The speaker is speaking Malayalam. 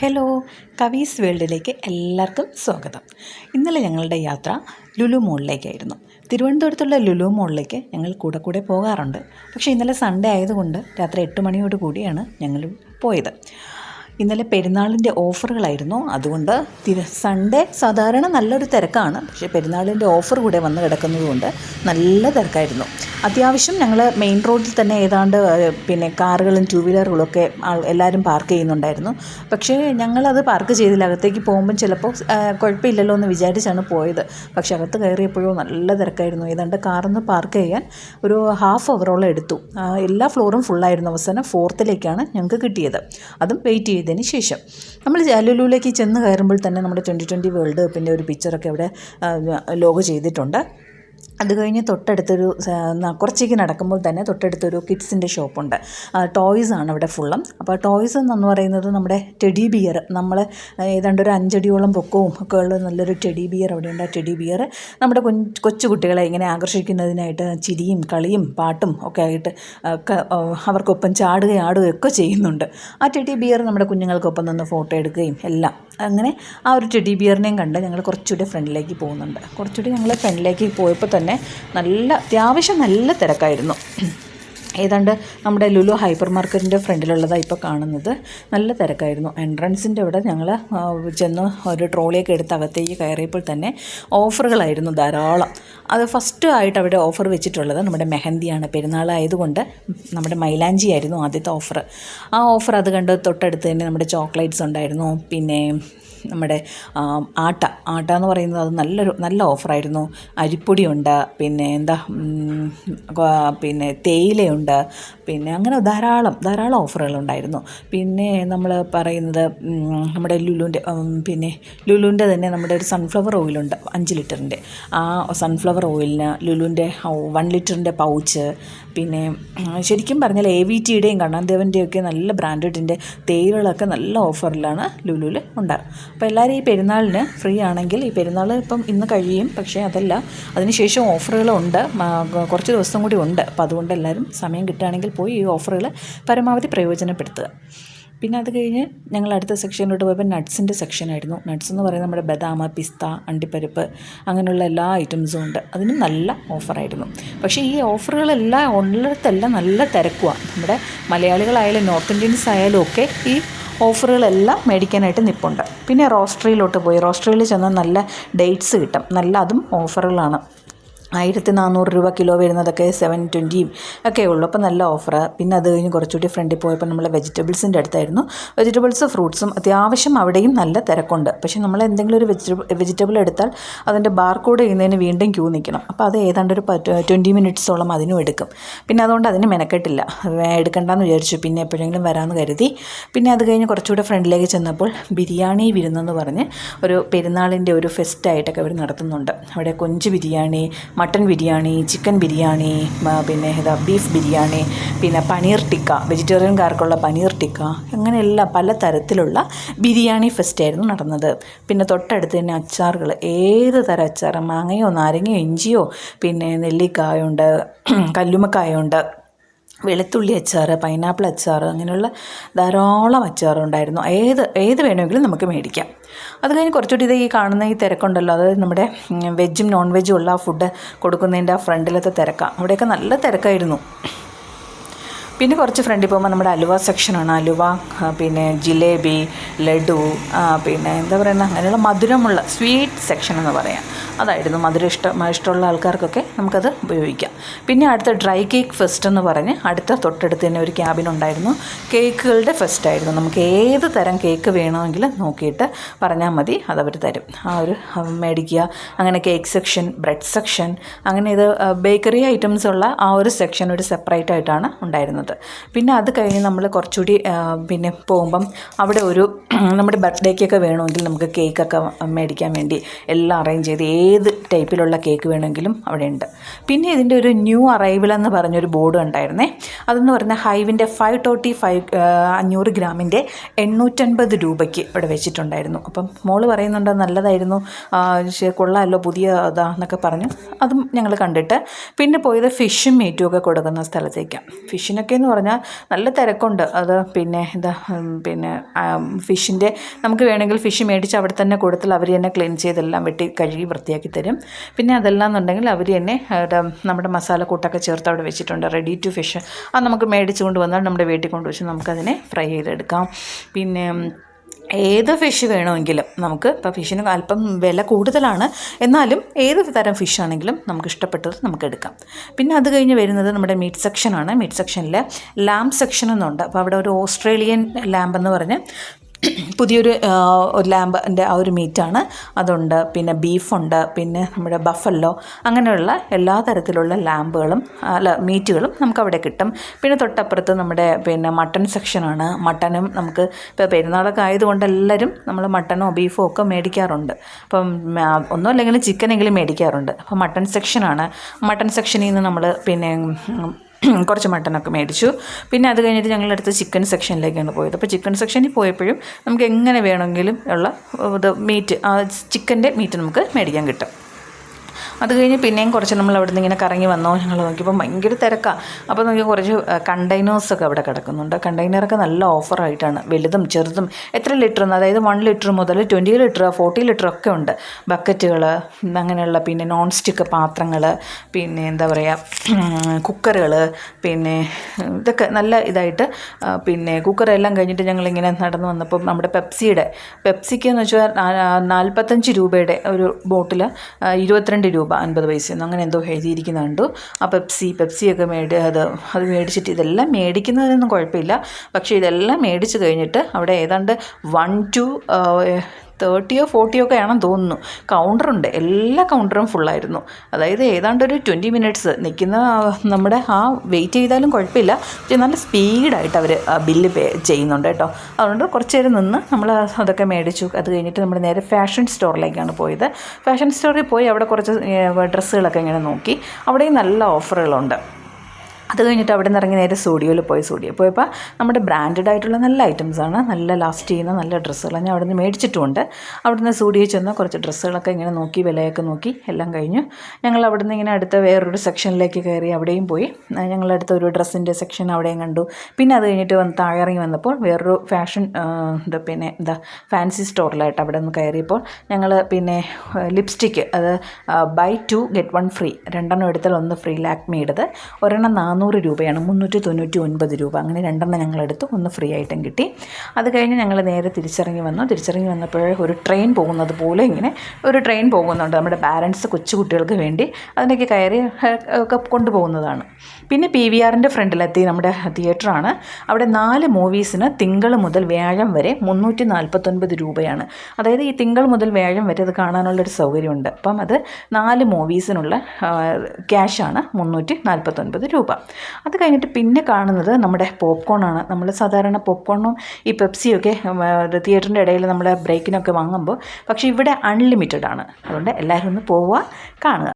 ഹലോ കവീസ് വേൾഡിലേക്ക് എല്ലാവർക്കും സ്വാഗതം. ഇന്നലെ ഞങ്ങളുടെ യാത്ര ലുലു മോളിലേക്കായിരുന്നു തിരുവനന്തപുരത്തുള്ള ലുലു മോളിലേക്ക് ഞങ്ങൾ കൂടെ കൂടെ പോകാറുണ്ട്. പക്ഷേ ഇന്നലെ സൺഡേ ആയതുകൊണ്ട് രാത്രി എട്ട് മണിയോട് കൂടിയാണ് ഞങ്ങൾ പോയത്. ഇന്നലെ പെരുന്നാളിന്റെ ഓഫറുകളായിരുന്നു. അതുകൊണ്ട് സൺഡേ സാധാരണ നല്ലൊരു തിരക്കാണ്. പക്ഷേ പെരുന്നാളിന്റെ ഓഫർ കൂടെ വന്ന് കിടക്കുന്നതുകൊണ്ട് നല്ല തിരക്കായിരുന്നു. അത്യാവശ്യം ഞങ്ങൾ മെയിൻ റോഡിൽ തന്നെ ഏതാണ്ട് പിന്നെ കാറുകളും ടു വീലറുകളൊക്കെ എല്ലാവരും പാർക്ക് ചെയ്യുന്നുണ്ടായിരുന്നു. പക്ഷേ ഞങ്ങളത് പാർക്ക് ചെയ്തില്ല. അകത്തേക്ക് പോകുമ്പം ചിലപ്പോൾ കുഴപ്പമില്ലല്ലോ എന്ന് വിചാരിച്ചാണ് പോയത്. പക്ഷേ അകത്ത് കയറിയപ്പോഴോ നല്ല തിരക്കായിരുന്നു. ഏതാണ്ട് കാറൊന്ന് പാർക്ക് ചെയ്യാൻ ഒരു ഹാഫ് അവറോളം എടുത്തു. എല്ലാ ഫ്ലോറും ഫുള്ളായിരുന്നു. അവസാനം ഫോർത്തിലേക്കാണ് ഞങ്ങൾക്ക് കിട്ടിയത്. അതും വെയിറ്റ് ചെയ്തതിന് ശേഷം. നമ്മൾ ജാലുലുവിലേക്ക് ചെന്ന് കയറുമ്പോൾ തന്നെ നമ്മുടെ ട്വന്റി ട്വന്റി വേൾഡ് കപ്പിന്റെ ഒരു പിക്ചറൊക്കെ അവിടെ ലോഗ് ചെയ്തിട്ടുണ്ട്. അത് കഴിഞ്ഞ് തൊട്ടടുത്തൊരു കുറച്ചേക്ക് നടക്കുമ്പോൾ തന്നെ തൊട്ടടുത്തൊരു കിഡ്സിന്റെ ഷോപ്പുണ്ട്. ടോയ്സ് ആണ് അവിടെ ഫുള്ളും. അപ്പോൾ ടോയ്സ് എന്ന് പറയുന്നത് നമ്മുടെ ടെഡി ബിയർ. നമ്മൾ ഏതാണ്ട് ഒരു അഞ്ചടിയോളം പൊക്കവും ഒക്കെ ഉള്ള നല്ലൊരു ടെഡി ബിയർ അവിടെയുണ്ട്. ആ ടെഡി ബിയർ നമ്മുടെ കൊച്ചു കുട്ടികളെ ഇങ്ങനെ ആകർഷിക്കുന്നതിനായിട്ട് ചിരിയും കളിയും പാട്ടും ഒക്കെ ആയിട്ട് അവർക്കൊപ്പം ചാടുകയും ഒക്കെ ചെയ്യുന്നുണ്ട്. ആ ടെഡി ബിയർ നമ്മുടെ കുഞ്ഞുങ്ങൾക്കൊപ്പം നിന്ന് ഫോട്ടോ എടുക്കുകയും എല്ലാം. അങ്ങനെ ആ ഒരു ടെഡി ബിയറിനെയും കണ്ട് ഞങ്ങൾ കുറച്ചുകൂടി ഫ്രണ്ടിലേക്ക് പോകുന്നുണ്ട്. കുറച്ചുകൂടി ഞങ്ങൾ ഫ്രണ്ടിലേക്ക് പോയപ്പോൾ തന്നെ നല്ല അത്യാവശ്യം നല്ല തിരക്കായിരുന്നു. ഏതാണ്ട് നമ്മുടെ ലുലു ഹൈപ്പർ മാർക്കറ്റിന്റെ ഫ്രണ്ടിലുള്ളതാണ് ഇപ്പോൾ കാണുന്നത്. നല്ല തിരക്കായിരുന്നു. എൻട്രൻസിന്റെ അവിടെ ഞങ്ങൾ ചെന്ന് ഒരു ട്രോളിയൊക്കെ എടുത്ത് അകത്തേക്ക് കയറിയപ്പോൾ തന്നെ ഓഫറുകളായിരുന്നു ധാരാളം. അത് ഫസ്റ്റ് ആയിട്ട് അവിടെ ഓഫർ വെച്ചിട്ടുള്ളത് നമ്മുടെ മെഹന്തിയാണ്. പെരുന്നാളായതുകൊണ്ട് നമ്മുടെ മൈലാഞ്ചി ആയിരുന്നു ആദ്യത്തെ ഓഫർ ആ ഓഫർ അത് കണ്ട് തൊട്ടടുത്ത് തന്നെ നമ്മുടെ ചോക്ലേറ്റ്സ് ഉണ്ടായിരുന്നു. പിന്നെ നമ്മുടെ ആട്ട. ആട്ട എന്ന് പറയുന്നത് അത് നല്ലൊരു നല്ല ഓഫറായിരുന്നു. അരിപ്പൊടിയുണ്ട് പിന്നെ എന്താ പിന്നെ തേയിലയുണ്ട് പിന്നെ അങ്ങനെ ധാരാളം ധാരാളം ഓഫറുകളുണ്ടായിരുന്നു. പിന്നെ നമ്മൾ പറയുന്നത് നമ്മുടെ ലുലുവിന്റെ പിന്നെ ലുലുവിന്റെ തന്നെ നമ്മുടെ ഒരു സൺഫ്ലവർ ഓയിലുണ്ട് അഞ്ച് ലിറ്ററിന്റെ. ആ സൺഫ്ലവർ ഓയിലിന് ലുലുവിന്റെ വൺ ലിറ്ററിന്റെ പൗച്ച് പിന്നെ ശരിക്കും പറഞ്ഞാൽ എ വി ടിയുടെയും കണ്ണാന്തേവന്റെയും ഒക്കെ നല്ല ബ്രാൻഡഡിന്റെ തേയിലകളൊക്കെ നല്ല ഓഫറിലാണ് ലുലുവിൽ ഉണ്ടാകും അപ്പോൾ എല്ലാവരും ഈ പെരുന്നാളിന് ഫ്രീ ആണെങ്കിൽ ഈ പെരുന്നാൾ ഇപ്പം ഇന്ന് കഴിയും പക്ഷേ അതല്ല. അതിനുശേഷം ഓഫറുകളുണ്ട് കുറച്ച് ദിവസം കൂടി ഉണ്ട്. അപ്പോൾ അതുകൊണ്ട് എല്ലാവരും സമയം കിട്ടുകയാണെങ്കിൽ പോയി ഈ ഓഫറുകൾ പരമാവധി പ്രയോജനപ്പെടുത്തുക. പിന്നെ അത് കഴിഞ്ഞ് ഞങ്ങൾ അടുത്ത സെക്ഷനിലോട്ട് പോയപ്പോൾ നട്ട്സിന്റെ സെക്ഷനായിരുന്നു നട്ട്സ് എന്ന് പറയുന്നത് നമ്മുടെ ബദാം പിസ്ത അണ്ടിപ്പരിപ്പ് അങ്ങനെയുള്ള എല്ലാ ഐറ്റംസും ഉണ്ട്. അതിന് നല്ല ഓഫറായിരുന്നു പക്ഷേ ഈ ഓഫറുകളെല്ലാം ഉള്ളിടത്തെല്ലാം നല്ല തിരക്കുവാണ് നമ്മുടെ മലയാളികളായാലും നോർത്ത് ഇന്ത്യൻസ് ആയാലും ഒക്കെ ഈ ഓഫറുകളെല്ലാം മേടിക്കാനായിട്ട് നിൽപ്പുണ്ട് പിന്നെ റോസ്ട്രിയിലോട്ട് പോയി. റോസ്ട്രിയിൽ ചെന്നാൽ നല്ല ഡേറ്റ്സ് കിട്ടും. നല്ല അതും ഓഫറുകളാണ്. ആയിരത്തി നാനൂറ് രൂപ കിലോ വരുന്നതൊക്കെ സെവൻ ട്വന്റിയും ഒക്കെ ഉള്ളൂ അപ്പോൾ നല്ല ഓഫർ പിന്നെ അത് കഴിഞ്ഞ് കുറച്ചുകൂടി ഫ്രണ്ടിൽ പോയപ്പോൾ നമ്മൾ വെജിറ്റബിൾസിന്റെ അടുത്തായിരുന്നു. വെജിറ്റബിൾസ് ഫ്രൂട്ട്സും അത്യാവശ്യം അവിടെയും നല്ല തിരക്കുണ്ട്. പക്ഷേ നമ്മൾ എന്തെങ്കിലും ഒരു വെജിറ്റബിൾ വെജിറ്റബിൾ എടുത്താൽ അതിന്റെ ബാർകോഡ് ചെയ്യുന്നതിന് വീണ്ടും ക്യൂ നിൽക്കണം. അപ്പോൾ അത് ഏതാണ്ട് ഒരു ട്വന്റി മിനിറ്റ്സോളം അതിനും എടുക്കും. പിന്നെ അതുകൊണ്ട് അതിന് മെനക്കെട്ടില്ല. എടുക്കണ്ടെന്ന് വിചാരിച്ചു. പിന്നെ എപ്പോഴെങ്കിലും വരാമെന്ന് കരുതി. പിന്നെ അത് കഴിഞ്ഞ് കുറച്ചുകൂടെ ഫ്രണ്ടിലേക്ക് ചെന്നപ്പോൾ ബിരിയാണി വിരുന്നെന്ന് പറഞ്ഞ് ഒരു പെരുന്നാളിന്റെ ഒരു ഫെസ്റ്റായിട്ടൊക്കെ അവർ നടത്തുന്നുണ്ട്. അവിടെ കൊഞ്ച് ബിരിയാണി മട്ടൻ ബിരിയാണി ചിക്കൻ ബിരിയാണി പിന്നെ ഏതാ ബീഫ് ബിരിയാണി പിന്നെ പനീർ ടിക്ക വെജിറ്റേറിയൻകാർക്കുള്ള പനീർ ടിക്ക അങ്ങനെയുള്ള പല തരത്തിലുള്ള ബിരിയാണി ഫെസ്റ്റായിരുന്നു നടന്നത്. പിന്നെ തൊട്ടടുത്ത് തന്നെ അച്ചാറുകൾ ഏത് തരം അച്ചാർ മാങ്ങയോ നാരങ്ങയോ ഇഞ്ചിയോ പിന്നെ നെല്ലിക്കായുണ്ട് കല്ലുമ്മക്കായുണ്ട് വെളുത്തുള്ളി അച്ചാർ പൈനാപ്പിൾ അച്ചാർ അങ്ങനെയുള്ള ധാരാളം അച്ചാറുണ്ടായിരുന്നു ഏത് ഏത് വേണമെങ്കിലും നമുക്ക് മേടിക്കാം. അത് കഴിഞ്ഞ് കുറച്ചുകൂടി ഇത് ഈ കാണുന്ന ഈ തിരക്കുണ്ടല്ലോ. അതായത് നമ്മുടെ വെജും നോൺ വെജും ഉള്ള ആ ഫുഡ് കൊടുക്കുന്നതിന്റെ ആ ഫ്രണ്ടിലത്തെ തിരക്കാണ് അവിടെയൊക്കെ നല്ല തിരക്കായിരുന്നു. പിന്നെ കുറച്ച് ഫ്രണ്ടിൽ പോകുമ്പോൾ നമ്മുടെ അലുവ സെക്ഷനാണ്. അലുവ പിന്നെ ജിലേബി ലഡു പിന്നെ എന്താ പറയുക അങ്ങനെയുള്ള മധുരമുള്ള സ്വീറ്റ് സെക്ഷൻ എന്ന് പറയാം. അതായിരുന്നു മധുരം ഇഷ്ടം ഇഷ്ടമുള്ള ആൾക്കാർക്കൊക്കെ നമുക്കത് ഉപയോഗിക്കാം. പിന്നെ അടുത്ത ഡ്രൈ കേക്ക് ഫെസ്റ്റ് എന്ന് പറഞ്ഞ് അടുത്ത തൊട്ടടുത്ത് തന്നെ ഒരു ക്യാബിൻ ഉണ്ടായിരുന്നു. കേക്കുകളുടെ ഫെസ്റ്റ് ആയിരുന്നു. നമുക്ക് ഏത് തരം കേക്ക് വേണമെങ്കിലും നോക്കിയിട്ട് പറഞ്ഞാൽ മതി അതവർ തരും. ആ ഒരു മേടിക്കുക. അങ്ങനെ കേക്ക് സെക്ഷൻ ബ്രെഡ് സെക്ഷൻ അങ്ങനെ ഇത് ബേക്കറി ഐറ്റംസ് ഉള്ള ആ ഒരു സെക്ഷൻ ഒരു സെപ്പറേറ്റ് ആയിട്ടാണ് ഉണ്ടായിരുന്നത്. പിന്നെ അത് കഴിഞ്ഞ് നമ്മൾ കുറച്ചുകൂടി പിന്നെ പോകുമ്പം അവിടെ ഒരു നമ്മുടെ ബർത്ത്ഡേക്കൊക്കെ വേണമെങ്കിൽ നമുക്ക് കേക്കൊക്കെ മേടിക്കാൻ വേണ്ടി എല്ലാം അറേഞ്ച് ചെയ്ത് ഏത് ടൈപ്പിലുള്ള കേക്ക് വേണമെങ്കിലും അവിടെ ഉണ്ട് പിന്നെ ഇതിന്റെ ഒരു ന്യൂ അറൈവൽ എന്ന് പറഞ്ഞൊരു ബോർഡ് ഉണ്ടായിരുന്നേ. അതെന്ന് പറഞ്ഞാൽ ഹൈവിന്റെ ഫൈവ് ടോട്ടി ഫൈവ് അഞ്ഞൂറ് ഗ്രാമിന്റെ എണ്ണൂറ്റൻപത് രൂപയ്ക്ക് ഇവിടെ വെച്ചിട്ടുണ്ടായിരുന്നു. അപ്പം മോൾ പറയുന്നുണ്ട് നല്ലതായിരുന്നു. കൊള്ളാമല്ലോ പുതിയ ഇതാന്നൊക്കെ പറഞ്ഞു. അതും ഞങ്ങൾ കണ്ടിട്ട്. പിന്നെ പോയത് ഫിഷും മീറ്റും ഒക്കെ കൊടുക്കുന്ന സ്ഥലത്തേക്കാണ് ഫിഷിനൊക്കെ എന്ന് പറഞ്ഞാൽ നല്ല തിരക്കുണ്ട്. അത് പിന്നെ എന്താ പിന്നെ ഫിഷിന്റെ നമുക്ക് വേണമെങ്കിൽ ഫിഷ് മേടിച്ച് അവിടെ തന്നെ കൊടുത്താൽ അവർ തന്നെ ക്ലീൻ ചെയ്തെല്ലാം വെട്ടി കഴുകി വൃത്തിയാക്കി തരും. പിന്നെ അതെല്ലാം എന്നുണ്ടെങ്കിൽ അവർ തന്നെ നമ്മുടെ മസാല കൂട്ടൊക്കെ ചേർത്ത് അവിടെ വെച്ചിട്ടുണ്ട്. റെഡി ടു ഫിഷ് അത് നമുക്ക് മേടിച്ച് കൊണ്ട് വന്നാൽ നമ്മുടെ വീട്ടിൽ കൊണ്ട് വെച്ച് നമുക്കതിനെ ഫ്രൈ ചെയ്തെടുക്കാം. പിന്നെ ഏത് ഫിഷ് വേണമെങ്കിലും നമുക്ക് ഇപ്പോൾ ഫിഷിന് അല്പം വില കൂടുതലാണ്. എന്നാലും ഏത് തരം ഫിഷ് ആണെങ്കിലും നമുക്ക് ഇഷ്ടപ്പെട്ടത് നമുക്ക് എടുക്കാം. പിന്നെ അത് കഴിഞ്ഞ് വരുന്നത് നമ്മുടെ മീറ്റ് സെക്ഷനാണ് മീറ്റ് സെക്ഷനിൽ ലാംബ് സെക്ഷൻ എന്നുണ്ട്. അപ്പോൾ അവിടെ ഒരു ഓസ്ട്രേലിയൻ ലാമ്പ് എന്ന് പറഞ്ഞ് പുതിയൊരു ഒരു ലാമ്പിന്റെ ആ ഒരു മീറ്റാണ്. അതുണ്ട് പിന്നെ ബീഫുണ്ട് പിന്നെ നമ്മുടെ ബഫല്ലോ അങ്ങനെയുള്ള എല്ലാ തരത്തിലുള്ള ലാമ്പുകളും അല്ല മീറ്റുകളും നമുക്ക് അവിടെ കിട്ടും. പിന്നെ തൊട്ടപ്പുറത്ത് നമ്മുടെ പിന്നെ മട്ടൺ സെക്ഷനാണ്. മട്ടനും നമുക്ക് ഇപ്പോൾ പെരുന്നാളൊക്കെ ആയതുകൊണ്ട് എല്ലാവരും നമ്മൾ മട്ടനോ ബീഫോ ഒക്കെ മേടിക്കാറുണ്ട്. അപ്പം ഒന്നും അല്ലെങ്കിലും ചിക്കനെങ്കിലും മേടിക്കാറുണ്ട്. അപ്പം മട്ടൺ സെക്ഷനാണ്. മട്ടൺ സെക്ഷനിൽ നിന്ന് നമ്മൾ പിന്നെ കുറച്ച് മട്ടനൊക്കെ മേടിച്ചു. പിന്നെ അത് കഴിഞ്ഞിട്ട് ഞങ്ങളടുത്ത് ചിക്കൻ സെക്ഷനിലേക്കാണ് പോയത്. അപ്പോൾ ചിക്കൻ സെക്ഷനിൽ പോയപ്പോഴും നമുക്ക് എങ്ങനെ വേണമെങ്കിലും ഉള്ള ഇത് മീറ്റ് ആ ചിക്കന്റെ മീറ്റ് നമുക്ക് മേടിക്കാൻ കിട്ടും. അത് കഴിഞ്ഞ് പിന്നെയും കുറച്ച് നമ്മൾ അവിടെ നിന്ന് ഇങ്ങനെ കറങ്ങി വന്നോ. ഞങ്ങൾ നോക്കിയപ്പോൾ ഭയങ്കര തിരക്കാണ് അപ്പോൾ നോക്കി കുറച്ച് കണ്ടെയ്നേഴ്സൊക്കെ അവിടെ കിടക്കുന്നുണ്ട്. കണ്ടെയ്നറൊക്കെ നല്ല ഓഫറായിട്ടാണ് വലുതും ചെറുതും. എത്ര ലിറ്റർ അതായത് വൺ ലിറ്റർ മുതൽ ട്വന്റി ലിറ്റർ ഫോർട്ടി ലിറ്റർ ഒക്കെ ഉണ്ട്. ബക്കറ്റുകൾ അങ്ങനെയുള്ള പിന്നെ നോൺ സ്റ്റിക്ക് പാത്രങ്ങൾ പിന്നെ എന്താ പറയുക കുക്കറുകൾ പിന്നെ ഇതൊക്കെ നല്ല ഇതായിട്ട് പിന്നെ കുക്കറെല്ലാം കഴിഞ്ഞിട്ട് ഞങ്ങളിങ്ങനെ നടന്നു വന്നപ്പോൾ നമ്മുടെ പെപ്സിയുടെ പെപ്സിക്ക് എന്ന് വെച്ചാൽ നാൽപ്പത്തഞ്ച് രൂപയുടെ ഒരു ബോട്ടിൽ ഇരുപത്തിരണ്ട് രൂപ. അൻപത് പൈസ അങ്ങനെ എന്തോ എഴുതിയിരിക്കുന്നത് കണ്ടു. ആ പെപ്സി പെപ്സിയൊക്കെ മേടി അത് അത് മേടിച്ചിട്ട് ഇതെല്ലാം മേടിക്കുന്നതിനൊന്നും കുഴപ്പമില്ല. പക്ഷേ ഇതെല്ലാം മേടിച്ച് കഴിഞ്ഞിട്ട് അവിടെ ഏതാണ്ട് വൺ ടു തേർട്ടിയോ ഫോർട്ടിയോ ഒക്കെ ആണെന്ന് തോന്നുന്നു. കൗണ്ടറുണ്ട് എല്ലാ കൗണ്ടറും ഫുള്ളായിരുന്നു അതായത് ഏതാണ്ട് ഒരു ട്വന്റി മിനിറ്റ്സ് നിൽക്കുന്ന നമ്മുടെ ആ വെയിറ്റ് ചെയ്താലും കുഴപ്പമില്ല. പക്ഷേ നല്ല സ്പീഡായിട്ട് അവർ ബില്ല് പേ ചെയ്യുന്നുണ്ട് കേട്ടോ. അതുകൊണ്ട് കുറച്ച് നേരം നിന്ന് നമ്മൾ അതൊക്കെ മേടിച്ചു. അത് കഴിഞ്ഞിട്ട് നമ്മൾ നേരെ ഫാഷൻ സ്റ്റോറിലേക്കാണ് പോയത്. ഫാഷൻ സ്റ്റോറിൽ പോയി അവിടെ കുറച്ച് ഡ്രസ്സുകളൊക്കെ ഇങ്ങനെ നോക്കി. അവിടെയും നല്ല ഓഫറുകളുണ്ട് അത് കഴിഞ്ഞിട്ട് അവിടെ നിന്ന് ഇറങ്ങി നേരെ സ്റ്റുഡിയോയിൽ പോയി. സ്റ്റുഡിയോ പോയപ്പോൾ നമ്മുടെ ബ്രാൻഡഡ് ആയിട്ടുള്ള നല്ല ഐറ്റംസാണ് നല്ല ലാസ്റ്റ് ചെയ്യുന്ന നല്ല ഡ്രസ്സുകൾ ഞാൻ അവിടെ നിന്ന് മേടിച്ചിട്ടുമുണ്ട് അവിടെ നിന്ന് സ്റ്റുഡിയോ ചെന്ന് കുറച്ച് ഡ്രസ്സുകളൊക്കെ ഇങ്ങനെ നോക്കി വിലയൊക്കെ നോക്കി എല്ലാം കഴിഞ്ഞു. ഞങ്ങൾ അവിടെ നിന്ന് ഇങ്ങനെ അടുത്ത വേറൊരു സെക്ഷനിലേക്ക് കയറി അവിടെയും പോയി. ഞങ്ങൾ അടുത്ത ഒരു ഡ്രസ്സിന്റെ സെക്ഷൻ അവിടെയും കണ്ടു. പിന്നെ അത് കഴിഞ്ഞിട്ട് വന്ന് താഴെ ഇറങ്ങി വന്നപ്പോൾ വേറൊരു ഫാഷൻ ഇത് പിന്നെ എന്താ ഫാൻസി സ്റ്റോറിലായിട്ട് അവിടെ നിന്ന് കയറിയപ്പോൾ ഞങ്ങൾ പിന്നെ ലിപ്സ്റ്റിക്ക് അത് buy two get one free രണ്ടെണ്ണം എടുത്താൽ ഒന്ന് ഫ്രീ ലാക്മിയുടേത് ഒരെണ്ണം നാനൂറ് രൂപയാണ് മുന്നൂറ്റി തൊണ്ണൂറ്റി ഒൻപത് രൂപ. അങ്ങനെ രണ്ടെണ്ണം ഞങ്ങളെടുത്തു. ഒന്ന് ഫ്രീ ആയിട്ടും കിട്ടി. അത് കഴിഞ്ഞ് ഞങ്ങൾ നേരെ തിരിച്ചിറങ്ങി വന്നു. തിരിച്ചിറങ്ങി വന്നപ്പോഴേ ഒരു ട്രെയിൻ പോകുന്നത് പോലെ ഇങ്ങനെ ഒരു ട്രെയിൻ പോകുന്നുണ്ട് നമ്മുടെ പാരൻസ് കൊച്ചുകുട്ടികൾക്ക് വേണ്ടി. അതിനൊക്കെ കയറി ഒക്കെ കൊണ്ടുപോകുന്നതാണ്. പിന്നെ പി വി ആറിന്റെ ഫ്രണ്ടിലെത്തി നമ്മുടെ തിയേറ്ററാണ് അവിടെ നാല് മൂവീസിന് തിങ്കൾ മുതൽ വ്യാഴം വരെ മുന്നൂറ്റി നാൽപ്പത്തൊൻപത് രൂപയാണ്. അതായത് ഈ തിങ്കൾ മുതൽ വ്യാഴം വരെ അത് കാണാനുള്ളൊരു സൗകര്യമുണ്ട്. അപ്പം അത് നാല് മൂവീസിനുള്ള ക്യാഷാണ് മുന്നൂറ്റി നാൽപ്പത്തൊൻപത് രൂപ. അത് കഴിഞ്ഞിട്ട് പിന്നെ കാണുന്നത് നമ്മുടെ പോപ്കോൺ ആണ്. നമ്മൾ സാധാരണ പോപ്കോണും ഈ പെപ്സിയൊക്കെ തിയേറ്ററിന്റെ ഇടയിൽ നമ്മൾ ബ്രേക്കിനൊക്കെ വാങ്ങുമ്പോൾ പക്ഷേ ഇവിടെ അൺലിമിറ്റഡ് ആണ്. അതുകൊണ്ട് എല്ലാവരും ഒന്ന് പോവുക കാണുക.